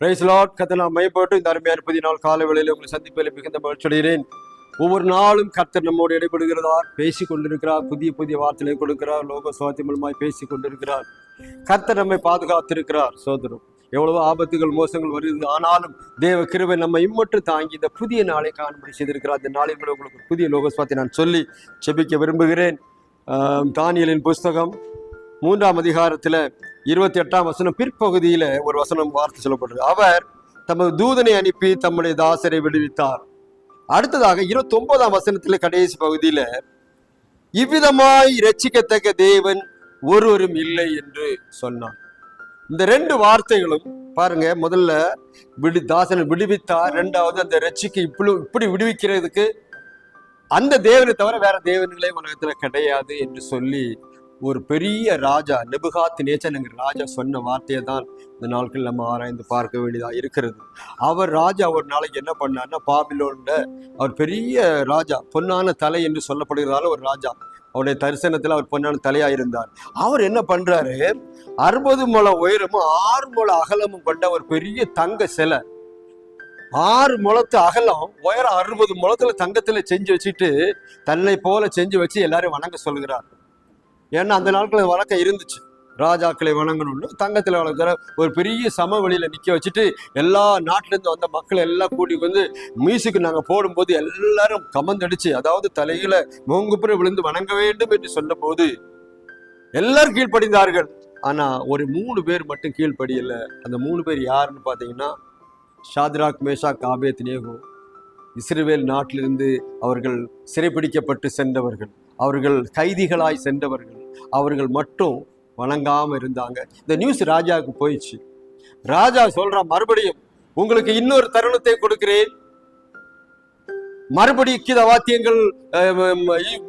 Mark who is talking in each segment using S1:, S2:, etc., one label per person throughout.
S1: Price lot கத்தனா மைப்பட்டு இந்த அருமையான புதிய நாள் காலை வேளையில் உங்களை சந்திப்பில் மிகுந்த மகிழ்ச்சி அடைகிறேன். ஒவ்வொரு நாளும் கர்த்தர் நம்மோடு இடைபடுகிறதார் பேசி கொண்டிருக்கிறார். புதிய புதிய வார்த்தைகளை கொடுக்கிறார். லோக சுவாத்தி மூலமாய் பேசிக் கொண்டிருக்கிறார். கர்த்தர் நம்மை பாதுகாத்திருக்கிறார். சோதரம் எவ்வளவோ ஆபத்துகள் மோசங்கள் வருது ஆனாலும் தேவ கிருபை நம்ம இம்மட்டு தாங்கி இந்த புதிய நாளை காணும்படி செய்திருக்கிறார். இந்த நாளில் உங்களுக்கு புதிய லோகஸ்வாத்தை நான் சொல்லி செபிக்க விரும்புகிறேன். தானியலின் புஸ்தகம் மூன்றாம் அதிகாரத்தில் இருபத்தி எட்டாம் வசனம் பிற்பகுதியில ஒரு வசனம் வார்த்தை சொல்லப்படுறது அவர் தமது தூதனை அனுப்பி தம்முடைய தாசரை விடுவித்தார். அடுத்ததாக இருபத்தி ஒன்பதாம் வசனத்துல கடைசி பகுதியில இவ்விதமாய் ரட்சிக்கத்தக்க தேவன் ஒருவரும் இல்லை என்று சொன்னான் இந்த ரெண்டு வார்த்தைகளும் பாருங்க முதல்ல விடு தாசனை விடுவித்தார் ரெண்டாவது அந்த ரட்சிக்கு இப்படி இப்படி விடுவிக்கிறதுக்கு அந்த தேவனை தவிர வேற தேவன்களே உலகத்துல கிடையாது என்று சொல்லி ஒரு பெரிய ராஜா நெபுகாத் நேச்சனுங்கிற ராஜா சொன்ன வார்த்தையை தான் இந்த நாட்கள் நம்ம ஆராய்ந்து பார்க்க வேண்டியதாக இருக்கிறது. அவர் ராஜா ஒரு நாளைக்கு என்ன பண்ணார்னா பாபிலோன்ல அவர் பெரிய ராஜா பொன்னான தலை என்று சொல்லப்படுகிறதால ஒரு ராஜா. அவருடைய தரிசனத்தில் அவர் பொன்னான தலையாக இருந்தார். அவர் என்ன பண்ணுறாரு அறுபது முழம் உயரமும் ஆறு முள அகலமும் கொண்ட ஒரு பெரிய தங்க சிலை ஆறு முளத்து அகலம் உயரம் அறுபது முளத்துல தங்கத்துல செஞ்சு வச்சுட்டு தன்னை போல செஞ்சு வச்சு எல்லாரும் வணங்க சொல்கிறார் ஏன்னா அந்த நாட்கள் வழக்கம் இருந்துச்சு. ராஜாக்களை வணங்கணும்னு தங்கத்தில் வளர்க்குற ஒரு பெரிய சமவெளியில் நிற்க வச்சுட்டு எல்லா நாட்டிலேருந்து வந்த மக்கள் எல்லாம் கூடி வந்து மியூசிக் நாங்கள் போடும்போது எல்லாரும் கமந்தடிச்சு அதாவது தலையில் மூங்குப்புற விழுந்து வணங்க வேண்டும் என்று சொன்னபோது எல்லாரும் கீழ்ப்படிந்தார்கள். ஆனால் ஒரு மூணு பேர் மட்டும் கீழ்ப்படியல. அந்த மூணு பேர் யாருன்னு பார்த்தீங்கன்னா ஷாத்ராக் மேஷா காபேத் நேகோ. இஸ்ரேல் நாட்டிலிருந்து அவர்கள் சிறைப்பிடிக்கப்பட்டு சென்றவர்கள். அவர்கள் கைதிகளாய் சென்றவர்கள். அவர்கள் மட்டும் வணங்காமல் இருந்தாங்க. இந்த நியூஸ் ராஜாவுக்கு போயிடுச்சு. ராஜா சொல்றான் மறுபடியும் உங்களுக்கு இன்னொரு தருணத்தை கொடுக்கிறேன். மறுபடியும் கீத வாத்தியங்கள்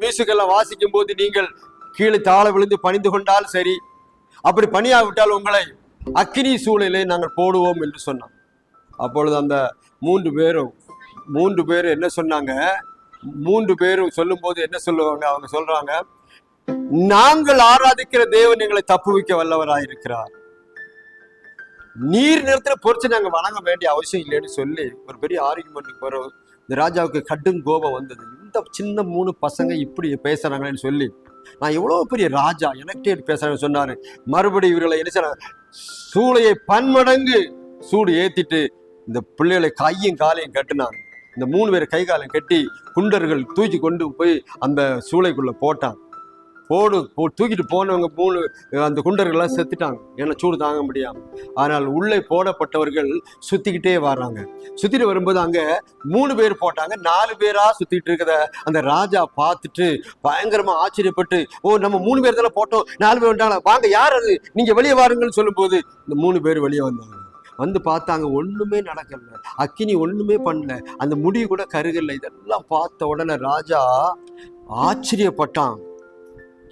S1: மியூசிக் வாசிக்கும் போது நீங்கள் கீழே தாழ விழுந்து பணிந்து கொண்டால் சரி. அப்படி பணியாவிட்டால் உங்களை அக்கினி சூழலை நாங்கள் போடுவோம் என்று சொன்னான். அப்பொழுது அந்த மூன்று பேரும் மூன்று பேரும் என்ன சொன்னாங்க? மூன்று பேரும் சொல்லும்போது என்ன சொல்லுவாங்க? அவங்க சொல்றாங்க நாங்கள் ஆராதிக்கிற தேவன் எங்களை தப்புவிக்க வல்லவராயிருக்கிறார். நீர் நிறத்துல பொறிச்சு நாங்க வணங்க வேண்டிய அவசியம் இல்லைன்னு சொல்லி ஒரு பெரிய ஆர்குமெண்ட்டுக்கு வரும் இந்த ராஜாவுக்கு கடும் கோபம் வந்தது. இந்த சின்ன மூணு பசங்க இப்படி பேசுறாங்களேன்னு சொல்லி நான் எவ்வளவு பெரிய ராஜா எனக்கிட்டே பேசுறேன்னு சொன்னாரு. மறுபடியும் இவர்களை என்ன சூளையை பன்மடங்கு சூடு ஏத்திட்டு இந்த பிள்ளைகளை கையும் காலையும் கட்டினாங்க. இந்த மூணு பேர் கை காலம் கட்டி குண்டர்கள் தூக்கி கொண்டு போய் அந்த சூளைக்குள்ளே போட்டான். போடு போ தூக்கிட்டு போனவங்க மூணு அந்த குண்டர்கள்லாம் செத்துட்டாங்க. ஏன்னா சூடு தாங்க முடியாமல் ஆனால் உள்ளே போடப்பட்டவர்கள் சுற்றிக்கிட்டே வர்றாங்க. சுற்றிட்டு வரும்போது அங்கே மூணு பேர் போட்டாங்க. நாலு பேராக சுற்றிட்டு இருக்கிறத அந்த ராஜா பார்த்துட்டு பயங்கரமாக ஆச்சரியப்பட்டு ஓ நம்ம மூணு பேர் தானே போட்டோம். நாலு பேர் வந்தாங்க வாங்க யார் அது? நீங்க வெளியே வாருங்கன்னு சொல்லும்போது இந்த மூணு பேர் வெளியே வந்தாங்க. வந்து பார்த்தாங்க ஒன்றுமே நடக்கல. அக்கினி ஒன்றுமே பண்ணல. அந்த முடி கூட கருகல. இதெல்லாம் பார்த்த உடனே ராஜா ஆச்சரியப்பட்டான்.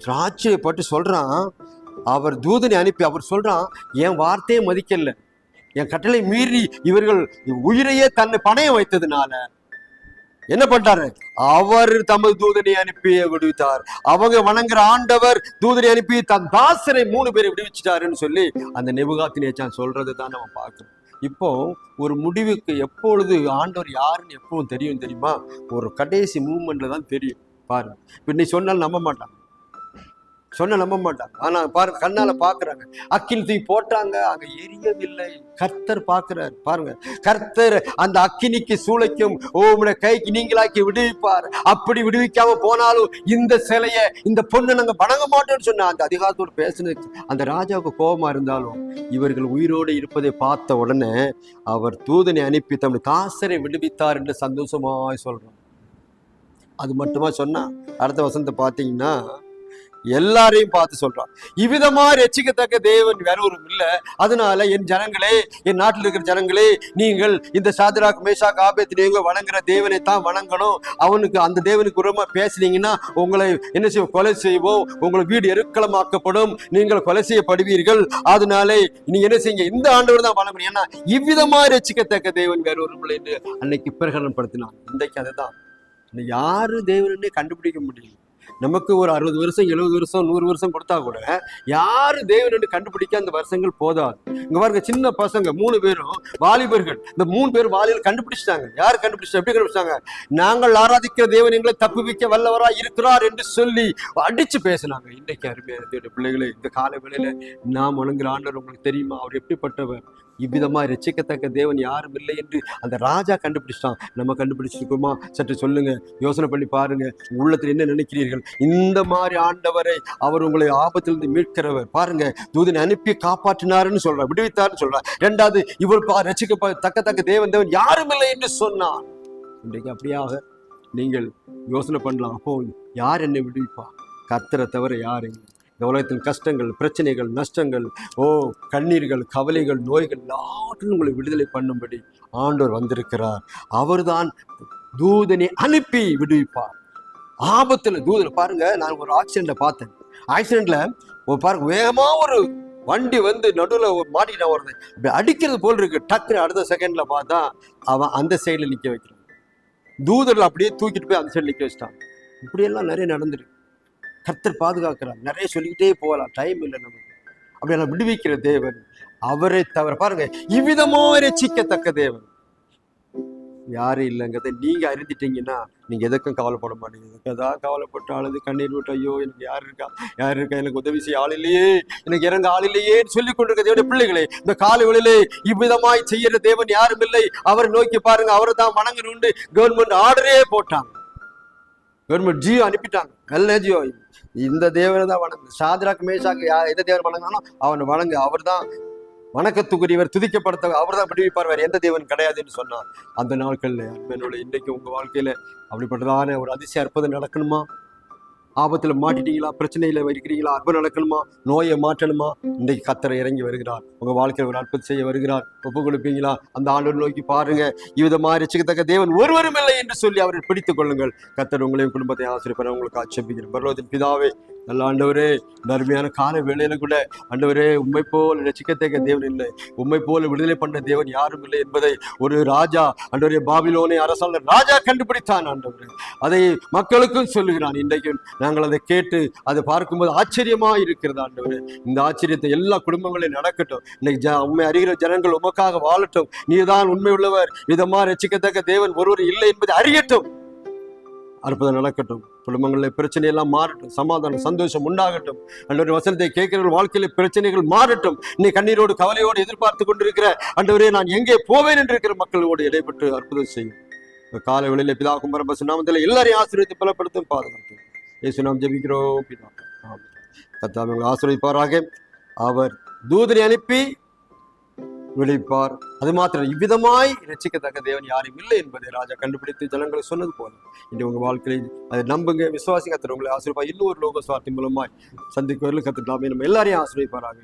S1: ஆச்சரியப்பட்டு சொல்கிறான் அவர் தூதனை அனுப்பி. அவர் சொல்கிறான் என் வார்த்தையை மதிக்கல. என் கட்டளை மீறி இவர்கள் உயிரையே தன்னை பணையம் வைத்ததுனால என்ன பண்றாரு? அவர் தமது தூதனை அனுப்பி விடுவித்தார். அவங்க வணங்குற ஆண்டவர் தூதனை அனுப்பி தன் தாசரை மூணு பேரை விடுவிச்சிட்டாருன்னு சொல்லி அந்த நெபுகாத்தி நேச்சான் சொல்றது தான் நம்ம பார்க்கணும். இப்போ ஒரு முடிவுக்கு எப்பொழுது ஆண்டவர் யாருன்னு எப்பவும் தெரியும் தெரியுமா? ஒரு கடைசி மூமெண்ட்ல தான் தெரியும். பாருங்க. இப்ப நீ சொன்னாலும் நம்ப மாட்டான். சொன்ன நம்ப மாட்டாங்க. ஆனா பாரு கண்ணால பாக்குறாங்க. அக்கினி தூக்கி போட்டாங்க அங்க எரியவில்லை. கர்த்தர் பாக்குறாரு பாருங்க. கர்த்தர் அந்த அக்கினிக்கு சூளைக்கும் ஓ உடைய கைக்கு நீங்களாக்கி விடுவிப்பார். அப்படி விடுவிக்காம போனாலும் இந்த சிலைய இந்த பொண்ணை நாங்க வணங்க மாட்டோம்னு சொன்ன அந்த அதிகாரத்தோடு பேசினது அந்த ராஜாவுக்கு கோபமா இருந்தாலும் இவர்கள் உயிரோடு இருப்பதை பார்த்த உடனே அவர் தூதனை அனுப்பி தம்முடைய காசரை விடுவித்தார் என்று சந்தோஷமாய் சொல்றோம் அது மட்டுமா சொன்னா அடுத்த வசந்த பார்த்தீங்கன்னா எல்லாரையும் பார்த்து சொல்றான். இவ்விதமா ரட்சிக்கத்தக்க தேவன் வேறொரும் ஒரு இல்ல. அதனால என் ஜனங்களே என் நாட்டில் இருக்கிற ஜனங்களே நீங்கள் இந்த சாதிராக் மேஷாக் ஆபேத் வணங்குற தேவனை தான் வணங்கணும். அவனுக்கு அந்த தேவனுக்கு உரமா பேசுனீங்கன்னா உங்களை என்ன செய்வோம் கொலை செய்வோம். உங்களை வீடு எருக்களமாக்கப்படும் நீங்கள் கொலை செய்யப்படுவீர்கள். அதனாலே நீங்க என்ன செய்யுங்க இந்த ஆண்டவர் தான் வணங்கணும். ஏன்னா இவ்விதமா ரட்சிக்கத்தக்க தேவன் வேற இல்லை என்று அன்னைக்கு பிரகடனப்படுத்தினான். இன்றைக்கு அதுதான். யாரு தேவனே கண்டுபிடிக்க முடியல. நமக்கு ஒரு அறுபது வருஷம் எழுபது வருஷம் நூறு வருஷம் கொடுத்தா கூட யாரு தேவன் என்று கண்டுபிடிக்க அந்த வருஷங்கள் போதாது. இங்க பாருங்க சின்ன பசங்க மூணு பேரும் வாலிபர்கள். இந்த மூணு பேர் வாலியில் கண்டுபிடிச்சிட்டாங்க. யார் கண்டுபிடிச்சா எப்படி கண்டுபிடிச்சாங்க நாங்கள் ஆராதிக்கிற தேவன் எங்களை தப்புவிக்க வல்லவரா இருக்கிறார் என்று சொல்லி அடிச்சு பேசினாங்க. இன்றைக்கு அருமையான பிள்ளைகளை பிள்ளைகளே இந்த கால வேளையில நாம் வணங்குற ஆண்டவர் உங்களுக்கு தெரியுமா? அவர் எப்படிப்பட்டவர்? இவ்விதமாக ரசிக்கத்தக்க தேவன் யாரும் இல்லை என்று அந்த ராஜா கண்டுபிடிச்சிட்டான். நம்ம கண்டுபிடிச்சிருக்கோமா? சற்று சொல்லுங்க. யோசனை பண்ணி பாருங்க. உள்ளத்தில் என்ன நினைக்கிறீர்கள்? இந்த மாதிரி ஆண்டவரை அவர் உங்களை ஆபத்திலிருந்து மீட்கிறவர். பாருங்க. தூதனை அனுப்பி காப்பாற்றினாருன்னு சொல்றார். விடுவித்தார்னு சொல்றார். ரெண்டாவது இவர் பா ரசிக்க தக்க தக்க தேவன் தேவன் யாரும் இல்லை என்று சொன்னார். இன்றைக்கு அப்படியாக நீங்கள் யோசனை பண்ணலாம். அப்போ யார் என்னை விடுவிப்பா கர்த்தரை தவிர யாரு இந்த உலகத்தில் கஷ்டங்கள் பிரச்சனைகள் நஷ்டங்கள் ஓ கண்ணீர்கள் கவலைகள் நோய்கள் எல்லாற்றிலும் உங்களை விடுதலை பண்ணும்படி ஆண்டோர் வந்திருக்கிறார். அவர்தான் தூதனை அனுப்பி விடுவிப்பார். ஆபத்தில் தூதனை பாருங்க நான் ஒரு ஆக்சிடென்ட்டை பார்த்தேன். ஆக்சிடென்ட்ல ஒரு பாருங்க வேகமா ஒரு வண்டி வந்து நடுவில் மாட்டிக்கிட்டா வருது அப்படி அடிக்கிறது போல் இருக்கு. டக்குன்னு அடுத்த செகண்ட்ல பார்த்தா அவன் அந்த சைடில் நிற்க வைக்கிறான். தூதர்கள் அப்படியே தூக்கிட்டு போய் அந்த சைடில் நிற்க வச்சிட்டான். இப்படியெல்லாம் நிறைய நடந்துருக்கு. கர்த்தர் பாதுகாக்கிறார். நிறைய சொல்லிக்கிட்டே போகலாம். டைம் இல்லை நமக்கு. நான் விடுவிக்கிற தேவன். அவரை தவிர பாருங்க இவ்விதமோ ரசிக்கத்தக்க தேவன். யாரும் இல்லைங்கிறத நீங்க அறிந்துட்டீங்கன்னா நீங்க எதுக்கும் கவலைப்பட மாட்டீங்க. எதாவது கவலைப்பட்டு அழுது கண்ணீர் விட்டு ஐயோ எனக்கு யார் இருக்கா? யார் இருக்கா? எனக்கு உதவி செய்ய ஆள் இல்லையே. எனக்கு இறங்க ஆள் இல்லையே சொல்லி கொண்டிருக்க பிள்ளைகளே இந்த காலவெளியிலே இவ்விதமாய் செய்யற தேவன் யாரும் இல்லை. அவரை நோக்கி பாருங்க அவரை தான் வணங்கணும்னு கவர்மெண்ட் ஆர்டரே போட்டாங்க. கவர்மெண்ட் ஜியோ அனுப்பிட்டாங்க. நல்ல ஜியோ. இந்த தேவனை தான் வணங்கு. சாத்ராக் மேஷாக்கு யா எந்த தேவன் வணங்கினாலும் அவனை வணங்கு. அவர் தான் வணக்கத்துக்குரியவர் துதிக்கப்படுத்த அவர் தான் விடுவிப்பார். வேறு எந்த தேவன் கிடையாதுன்னு சொன்னார். அந்த நாட்கள்ல அன்பனோட இன்றைக்கு உங்க வாழ்க்கையில அப்படிப்பட்டதான ஒரு அதிசய அற்புதம் நடக்கணுமா? ஆபத்தில் மாட்டிட்டீங்களா? பிரச்சனையில் இருக்கிறீங்களா? அற்புதம் நடக்கணுமா? நோயை மாற்றணுமா? இன்றைக்கு கத்தரை இறங்கி வருகிறார். உங்கள் வாழ்க்கையில் ஒரு அற்புதம் செய்ய வருகிறார். ஒப்பு கொடுப்பீங்களா? அந்த ஆண்டு நோக்கி பாருங்க. இவ்விதமாக ரசிக்கத்தக்க தேவன் ஒருவரும் இல்லை என்று சொல்லி அவரை பிடித்துக் கொள்ளுங்கள். கத்தர் உங்களையும் குடும்பத்தை ஆசிரியப்பட உங்களுக்கு ஆட்சேபிக்கிறேன் பரலோகத்தின் பிதாவே நல்ல ஆண்டவரே இந்த அருமையான கால வேளையில கூட ஆண்டவரே உண்மை போல் ரசிக்கத்தக்க தேவன் இல்லை. உண்மை போல விடுதலை பண்ண தேவன் யாரும் இல்லை என்பதை ஒரு ராஜா ஆண்டவரே பாபிலோனை அரசாங்க ராஜா கண்டுபிடித்தான் ஆண்டவரே. அதை மக்களுக்கும் சொல்லுகிறான். இன்றைக்கும் நாங்கள் அதை கேட்டு அதை பார்க்கும்போது ஆச்சரியமா இருக்கிறது ஆண்டவரே. இந்த ஆச்சரியத்தை எல்லா குடும்பங்களையும் நடக்கட்டும். இன்னைக்கு ஜ உண்மை அறிகிற ஜனங்கள் உமக்காக வாழட்டும். நீதான் உண்மை உள்ளவர். விதமா ரசிக்கத்தக்க தேவன். ஒருவர் இல்லை என்பதை அறியட்டும். அற்புதம் நடக்கட்டும். குடும்பங்களில் பிரச்சனையெல்லாம் மாறட்டும். சமாதானம் சந்தோஷம் உண்டாகட்டும். அன்றவரின் வசனத்தை கேட்கிறவர்கள் வாழ்க்கையில் பிரச்சனைகள் மாறட்டும். நீ கண்ணீரோடு கவலையோடு எதிர்பார்த்து கொண்டிருக்கிற அன்றவரே நான் எங்கே போவேன் என்று இருக்கிற மக்களோடு இடைப்பட்டு அற்புதம் செய்யும். காலை வேளையில பிதா கும்பரபசு நாமத்தில் எல்லாரையும் ஆசீர்வதித்து பலப்படுத்தும் பாதுகாக்கும் இயேசு நாம் ஜெபிக்கிறோம். பிதா ஆமென். ஆசீர்வதிப்பாராக. அவர் தூதனை அனுப்பி விளைப்பார் அது மாத்திரம் இவ்விதமாய் ரசிக்கத்தக்க தேவன் யாரும் இல்லை என்பதை ராஜா கண்டுபிடித்து ஜனங்களை சொன்னது போல. இன்று உங்க வாழ்க்கையில் அதை நம்புங்க விசுவாசி கத்தர் உங்களை ஆசிரியப்பா இன்னும் ஒரு லோக சுவார்த்தி மூலமாய் சந்திக்க கத்துக்கலாமே நம்ம எல்லாரையும் ஆசிரியப்பாராக